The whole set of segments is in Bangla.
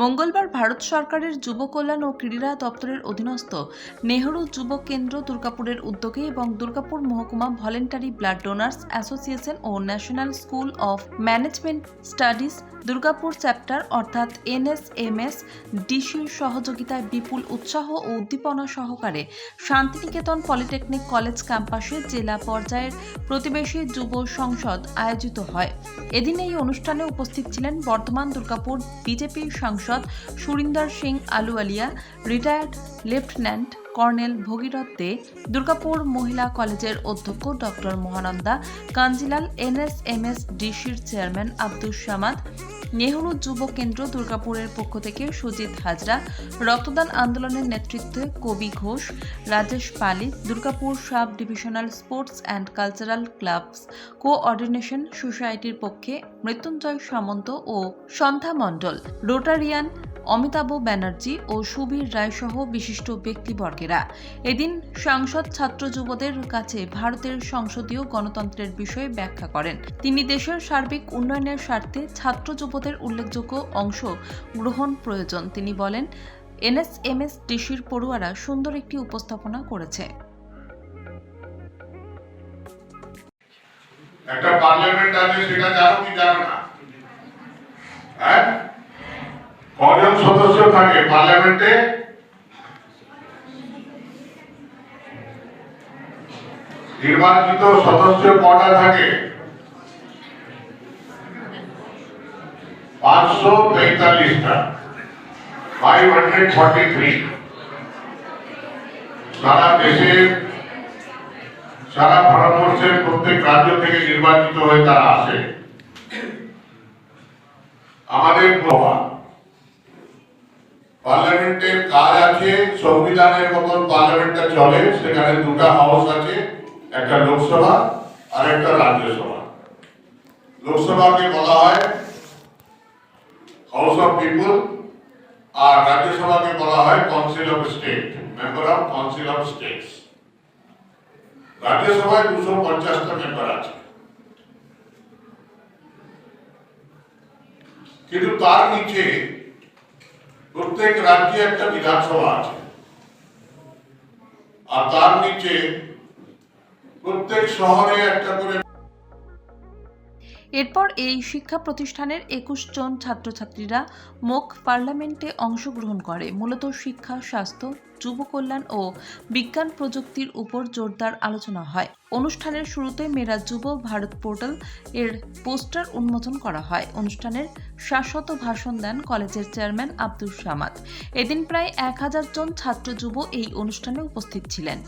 মঙ্গলবার ভারত সরকারের যুব কল্যাণ ও ক্রীড়া দপ্তরের অধীনস্থ নেহরু যুব কেন্দ্র দুর্গাপুরের উদ্যোগে এবং দুর্গাপুর মহকুমা voluntary blood donors association O national school of management studies Durgapur chapter অর্থাৎ এনএসএমএস ডিসির সহযোগিতায় বিপুল উৎসাহ ও উদ্দীপনা সহকারে শান্তিনিকেতন পলিটেকনিক কলেজ ক্যাম্পাসে জেলা পর্যায়ের প্রতিবেশী যুব সংসদ আয়োজিত হয়। এদিন এই অনুষ্ঠানে উপস্থিত ছিলেন বর্ধমান দুর্গাপুর বিজেপি সাংসদ Surinder Singh Ahluwalia retired lieutenant colonel Bhagirath De, Durgapur মহিলা কলেজের অধ্যক্ষ doctor Mahananda, Kanjilal N S M S ডিসির চেয়ারম্যান আব্দুল সামাদ নেহরু যুব কেন্দ্র দুর্গাপুরের পক্ষ থেকে সুজিত হাজরা, রক্তদান আন্দোলনের নেতৃত্বে Kabi Ghosh, Rajesh Pali Durgapur sub divisional sports and cultural clubs coordination সোসাইটির পক্ষে মৃত্যুঞ্জয় সামন্ত ও সন্ধ্যা মণ্ডল। রোটারিয়ান অমিতাভ ব্যানার্জি ও সুবীর রায় সহ বিশিষ্ট ব্যক্তিবর্গেরা। এদিন সাংসদ ছাত্র যুবদের কাছে ভারতের সংসদীয় গণতন্ত্রের বিষয়ে ব্যাখ্যা করেন। তিনি দেশের সার্বিক উন্নয়নের স্বার্থে ছাত্র যুবদের উল্লেখযোগ্য অংশ গ্রহণ প্রয়োজন। তিনি বলেন, এনএসএমএস ডিসির পড়ুয়ারা সুন্দর একটি উপস্থাপনা করেছে। একটা পার্লামেন্ট আছে, সেটা জানো কি জানো না? হ্যাঁ? কজন সদস্য থাকে পার্লামেন্টে? নির্বাচিত সদস্য কটা থাকে? পাঁচশো পঁয়তাল্লিশটা। ফাইভ হান্ড্রেড ফর্টি থ্রি সারা দেশের সারা ভারতবর্ষের প্রত্যেক রাজ্য থেকে নির্বাচিত হয়ে তারা আসে। আমাদের প্রভাব। পার্লামেন্টের কাজ আছে, সংবিধানের মতন পার্লামেন্টটা চলে, সেখানে দুটা হাউস আছে, একটা লোকসভা আর একটা রাজ্যসভা। লোকসভাকে বলা হয় হাউস অফ পিপল আর রাজ্যসভাকে বলা হয় council of state member of council of states রাজ্যসভায় দুশো পঞ্চাশটা মেম্বার আছে। কিন্তু তার নিচে প্রত্যেক রাজ্যে একটা বিধানসভা আছে। আর তার নিচে প্রত্যেক শহরে একটা করে এরপর এই শিক্ষা প্রতিষ্ঠানের একুশ জন ছাত্রছাত্রীরা মুখ পার্লামেন্টে অংশগ্রহণ করে। মূলত শিক্ষা, স্বাস্থ্য, যুব কল্যাণ ও বিজ্ঞান প্রযুক্তির উপর জোরদার আলোচনা হয়। অনুষ্ঠানের শুরুতে মেরা যুব ভারত পোর্টাল এর পোস্টার উন্মোচন করা হয়। অনুষ্ঠানের শাশ্বত ভাষণ দেন কলেজের চেয়ারম্যান আব্দুল সামাদ। এদিন প্রায় এক হাজার জন ছাত্র যুব এই অনুষ্ঠানে উপস্থিত ছিলেন।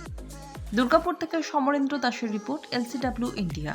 দুর্গাপুর থেকে সমরেন্দ্র দাসের রিপোর্ট, এলসিডাব্লিউ, ইন্ডিয়া।